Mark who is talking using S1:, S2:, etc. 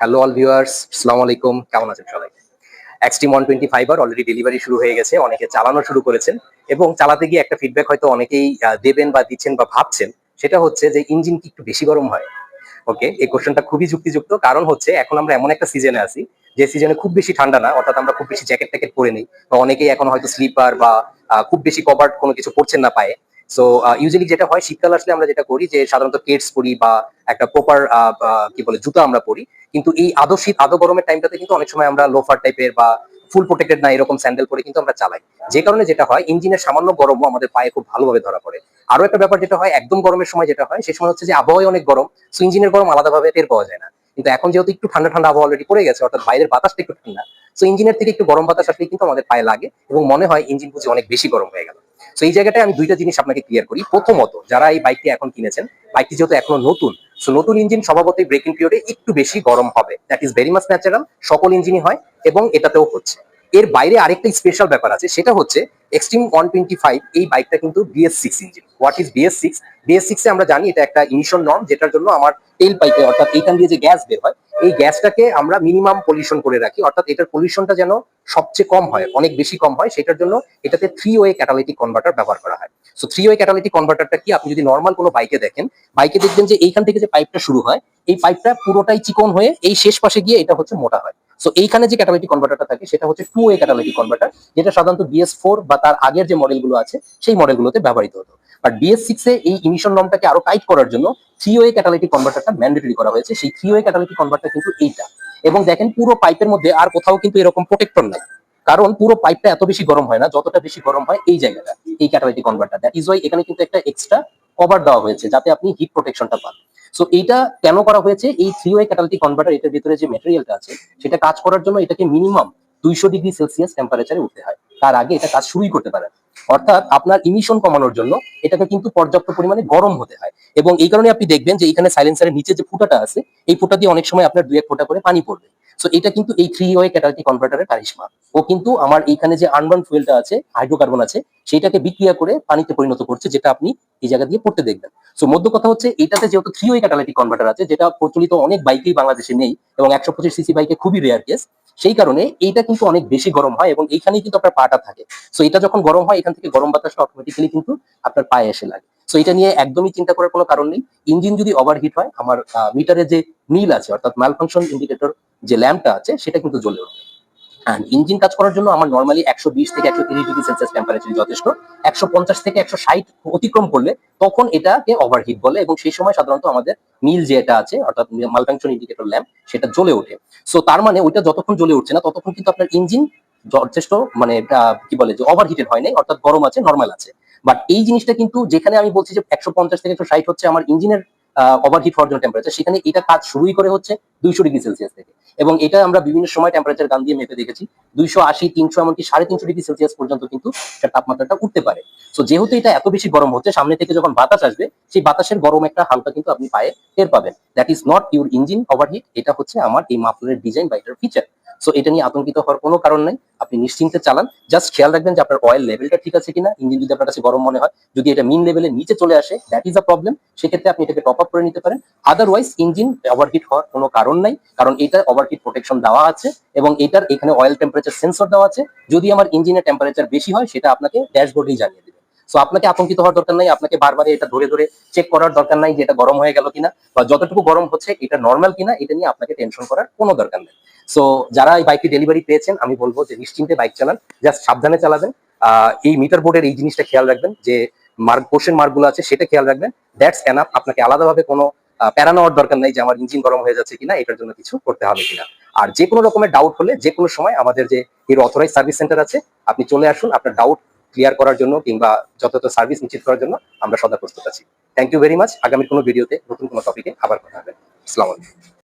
S1: Hello all viewers আসসালামু আলাইকুম, কেমন আছেন সবাই? এক্সট্রিম ওয়ান টোয়েন্টি ফাইভ আর অলরেডি ডেলিভারি শুরু হয়ে গেছে, অনেকে চালানো শুরু করেছেন এবং চালাতে গিয়ে একটা ফিডব্যাক হয়তো অনেকেই দেবেন বা দিচ্ছেন বা ভাবছেন, সেটা হচ্ছে যে ইঞ্জিন কি একটু বেশি গরম হয়? ওকে এই কোশ্চেনটা খুবই যুক্তিযুক্ত, কারণ হচ্ছে এখন আমরা এমন একটা সিজনে আছি, যে সিজনে খুব বেশি ঠান্ডা না, অর্থাৎ আমরা খুব বেশি জ্যাকেট ট্যাকেট পরে নিই, বা অনেকেই এখন হয়তো স্লিপার বা খুব বেশি কভার কোনো কিছু পরছেন না পায়ে। সো ইউজুয়ালি যেটা হয়, শীতকাল আসলে আমরা যেটা করি যে সাধারণত কেটস পরি বা একটা প্রপার কি বলে, জুতা আমরা পরি। কিন্তু এই আদো শীত, আদো গরমের টাইমটাতে কিন্তু অনেক সময় আমরা লোফার টাইপের বা ফুল প্রোটেক্টেড না এরকম স্যান্ডেল পরে কিন্তু আমরা চালাই। যে কারণে যেটা হয়, ইঞ্জিনের সামান্য গরমও আমাদের পায়ে খুব ভালোভাবে ধরা পড়ে। আরও একটা ব্যাপার যেটা হয়, একদম গরমের সময় যেটা হয় সেই সময় হচ্ছে যে আবহাওয়া অনেক গরম সো ইঞ্জিনের গরম আলাদাভাবে টের পাওয়া যায় না। কিন্তু এখন যেহেতু একটু ঠান্ডা ঠান্ডা আবহাওয়া অলরেডি পড়ে গেছে, অর্থাৎ বাইরের বাতাসটা একটু ঠান্ডা সো ইঞ্জিনের থেকে একটু গরম বাতাস আসলে কিন্তু আমাদের পায়ে লাগে এবং মনে হয় ইঞ্জিন বুঝি অনেক বেশি গরম হয়ে গেল। সো এই জায়গাটায় আমি দুইটা জিনিস আপনাকে ক্লিয়ার করি। প্রথমত, যারা এই বাইকটি এখন কিনেছেন বাইকটি যেহেতু এখনও নতুন সো নতুন ইঞ্জিন স্বভাবতই ব্রেকিং পিরিয়ডে একটু বেশি গরম হবে। That is very much natural সকল ইঞ্জিনই হয় এবং এটাতেও হচ্ছে। এর বাইরে আরেকটা স্পেশাল ব্যাপার আছে, সেটা হচ্ছে এক্সট্রিম ওয়ান টোয়েন্টি ফাইভ এই বাইকটা কিন্তু BS six engine what is BS six BS সিক্সে আমরা জানি এটা একটা ইমিশন নর্ম যেটার জন্য আমার তেল পাইপে অর্থাৎ এইখান দিয়ে যে গ্যাস বের হয়, এই গ্যাসটাকে আমরা মিনিমাম পলিউশন করে রাখি। অর্থাৎ এটার পলিউশনটা যেন সবচেয়ে কম হয়, অনেক বেশি কম হয়, সেটার জন্য এটাতে থ্রি ওয়ে ক্যাটালিটিক কনভার্টার ব্যবহার করা হয়। সো থ্রি ওয়ে ক্যাটালিটিক কনভার্টারটা কি? আপনি যদি নর্মাল কোনো বাইকে দেখেন বাইকে দেখবেন যে এইখান থেকে যে পাইপটা শুরু হয়, এই পাইপটা পুরোটাই চিকন হয়ে এই শেষ পাশে গিয়ে এটা হচ্ছে মোটা হয়। সো এইখানে যে ক্যাটালিটিক কনভার্টারটা থাকে, সেটা হচ্ছে টু ওয়ে ক্যাটালিটিক কনভার্টার যেটা সাধারণত বিএস ফোর বা তার আগের যে মডেলগুলো আছে, সেই মডেলগুলোতে ব্যবহৃত হতো। বাট বিএস সিক্স এই ইমিশন নর্মটাকে আরও টাইট করার জন্য থ্রি ওয়ে ক্যাটালিটিক কনভার্টারটা ম্যান্ডেটরি করা হয়েছে। সেই থ্রি ওয়ে ক্যাটালিটিক কনভার্টার কিন্তু এইটা। এবং দেখেন পুরো পাইপের মধ্যে আর কোথাও কিন্তু এরকম প্রোটেক্টর নাই। কারণ পুরো পাইপটা এত বেশি গরম হয় না, যতটা বেশি গরম হয় এই জায়গাটা, এই catalytic converter that is why এখানে কিন্তু একটা এক্সট্রা কভার দেওয়া হয়েছে, যাতে আপনি হিট প্রোটেকশনটা পান। সো এইটা কেন করা হয়েছে? এই থ্রি ওয়ে ক্যাটালিটিক কনভার্টার এটার ভিতরে যে মেটেরিয়ালটা আছে, সেটা কাজ করার জন্য এটাকে মিনিমাম দুইশো ডিগ্রি সেলসিয়াস টেম্পারেচারে উঠতে হয়। তার আগে এটা কাজ শুরুই করতে পারে। অর্থাৎ আপনার ইমিশন কমানোর জন্য এটাকে কিন্তু পর্যাপ্ত পরিমাণে গরম হতে হয়। এবং এই কারণে আপনি দেখবেন যে এখানে সাইলেন্সারের নিচে যে ফুটাটা আছে, এই ফুটা দিয়ে অনেক সময় আপনার দুই এক ফোঁটা করে পানি পড়বে। সো এটা কিন্তু এই থ্রি ওয়ে ক্যাটালিটিক কনভার্টারের কারিশমা। ও কিন্তু আমার এইখানে যে আনবার্ন ফুয়েলটা আছে হাইড্রোকার্বন আছে, সেটাকে বিক্রিয়া করে পানিতে পরিণত করছে, যেটা আপনি এই জায়গা দিয়ে পড়তে দেখবেন। সো মধ্য কথা হচ্ছে, এটাতে যেহেতু থ্রি ওয়ে ক্যাটালিটিক কনভার্টার আছে, যেটা প্রচলিত অনেক বাইকেই বাংলাদেশে নেই, এবং একশো পঁচিশ সিসি বাইকে খুবই রেয়ার কেস সেই কারণে এইটা কিন্তু অনেক বেশি গরম হয় এবং এইখানেই কিন্তু আপনার পাটা থাকে। সো এটা যখন গরম হয়, এখান থেকে গরম বাতাসটা অটোমেটিক্যালি কিন্তু আপনার পায়ে এসে লাগে। সো এটা নিয়ে একদমই চিন্তা করার কোনো কারণ নেই। ইঞ্জিন যদি ওভারহিট হয়, আমার মিটারে যে মিল আছে, অর্থাৎ ম্যালফাংশন ইন্ডিকেটর যে ল্যাম্পটা আছে, সেটা কিন্তু জ্বলে উঠবে। ইঞ্জিন কাজ করার জন্য আমার নর্মালি একশো বিশ থেকে একশো তিরিশ ডিগ্রি সেলসিয়াস টেম্পারেচার যথেষ্ট। একশো পঞ্চাশ থেকে একশো ষাট অতিক্রম করলে তখন এটাকে ওভারহিট বলে এবং সেই সময় সাধারণত আমাদের নীল যেটা আছে, অর্থাৎ মালফাংশন ইন্ডিকেটর ল্যাম্প সেটা জ্বলে ওঠে। সো তার মানে ওইটা যতক্ষণ জ্বলে উঠছে না, ততক্ষণ কিন্তু আপনার ইঞ্জিন যথেষ্ট মানে কি বলে যে ওভারহিটেড হয় নাই, অর্থাৎ গরম আছে নর্মাল আছে। বাট এই জিনিসটা কিন্তু যেখানে আমি বলছি যে একশো পঞ্চাশ থেকে একশো ষাট হচ্ছে আমার ইঞ্জিনের ওভারহিট হওয়ার জন্য টেম্পারেচার সেখানে এটা কাজ শুরুই করে হচ্ছে দুইশো ডিগ্রি সেলসিয়াস থেকে। এবং এটা আমরা বিভিন্ন সময় টেম্পারেচার গান দিয়ে মেপে দেখেছি। দুইশো আশি, তিনশো, এমনকি সাড়ে তিনশো ডিগ্রি সেলসিয়াস পর্যন্ত কিন্তু এটার তাপমাত্রাটা উঠতে পারে। তো যেহেতু এটা এত বেশি গরম হচ্ছে, সামনে থেকে যখন বাতাস আসবে, সেই বাতাসের গরম একটা হালকা কিন্তু আপনি পায়ে টের পাবেন। That is not your engine overheat এটা হচ্ছে আমার এই মাফলারের ডিজাইন বা এটার ফিচার সো এটা নিয়ে আতঙ্কিত হওয়ার কোনো কারণ নেই। আপনি নিশ্চিন্তে চালান। জাস্ট খেয়াল রাখবেন যে আপনার অয়েল লেভেলটা ঠিক আছে কিনা, ইঞ্জিন যদি আপনার কাছে গরম মনে হয়, যদি এটা মিন লেভেলের নিচে চলে আসে দ্যাট ইজ আ প্রবলেম সেক্ষেত্রে আপনি এটাকে টপ আপ করে নিতে পারেন। আদারওয়াইজ ইঞ্জিন ওভারহিট হওয়ার কোনো কারণ নাই, কারণ এটা ওভারহিট প্রোটেকশন দেওয়া আছে এবং এটার এখানে অয়েল টেম্পারেচার সেন্সর দেওয়া আছে। যদি আমার ইঞ্জিনের টেম্পারেচার বেশি হয়, সেটা আপনাকে ড্যাশবোর্ডেই জানিয়ে দেবে। সো আপনাকে আতঙ্কিত হওয়ার দরকার নাই, আপনাকে বারবার এটা ধরে ধরে চেক করার দরকার নাই যে এটা গরম হয়ে গেল কিনা বা যতটুকু গরম হচ্ছে এটা নর্মাল কিনা, এটা নিয়ে আপনাকে টেনশন করার কোনো দরকার নেই। সো যারা এই বাইকটি ডেলিভারি পেয়েছেন, আমি বলব যে নিশ্চিন্তে বাইক চালান জাস্ট সাবধানে চালাবেন। এই মিটার বোর্ডের এই জিনিসটা খেয়াল রাখবেন যে মার্ক কোশ্চেন মার্কগুলো আছে সেটা খেয়াল রাখবেন। দ্যাটস এনাফ আপনাকে আলাদাভাবে কোনো প্যারা নেওয়ার দরকার নাই যে আমার ইঞ্জিন গরম হয়ে যাচ্ছে কিনা, এটার জন্য কিছু করতে হবে কিনা। আর যে কোনো রকমের ডাউট হলে, যে কোনো সময় আমাদের যে এর অথরাইজ সার্ভিস সেন্টার আছে, আপনি চলে আসুন, আপনার ডাউট ক্লিয়ার করার জন্য কিংবা যথাযথ সার্ভিস নিশ্চিত করার জন্য আমরা সদা প্রস্তুত আছি। থ্যাংক ইউ ভেরি মাচ আগামী কোনো ভিডিওতে নতুন কোনো টপিকে আবার কথা হবে। আসসালামু আলাইকুম।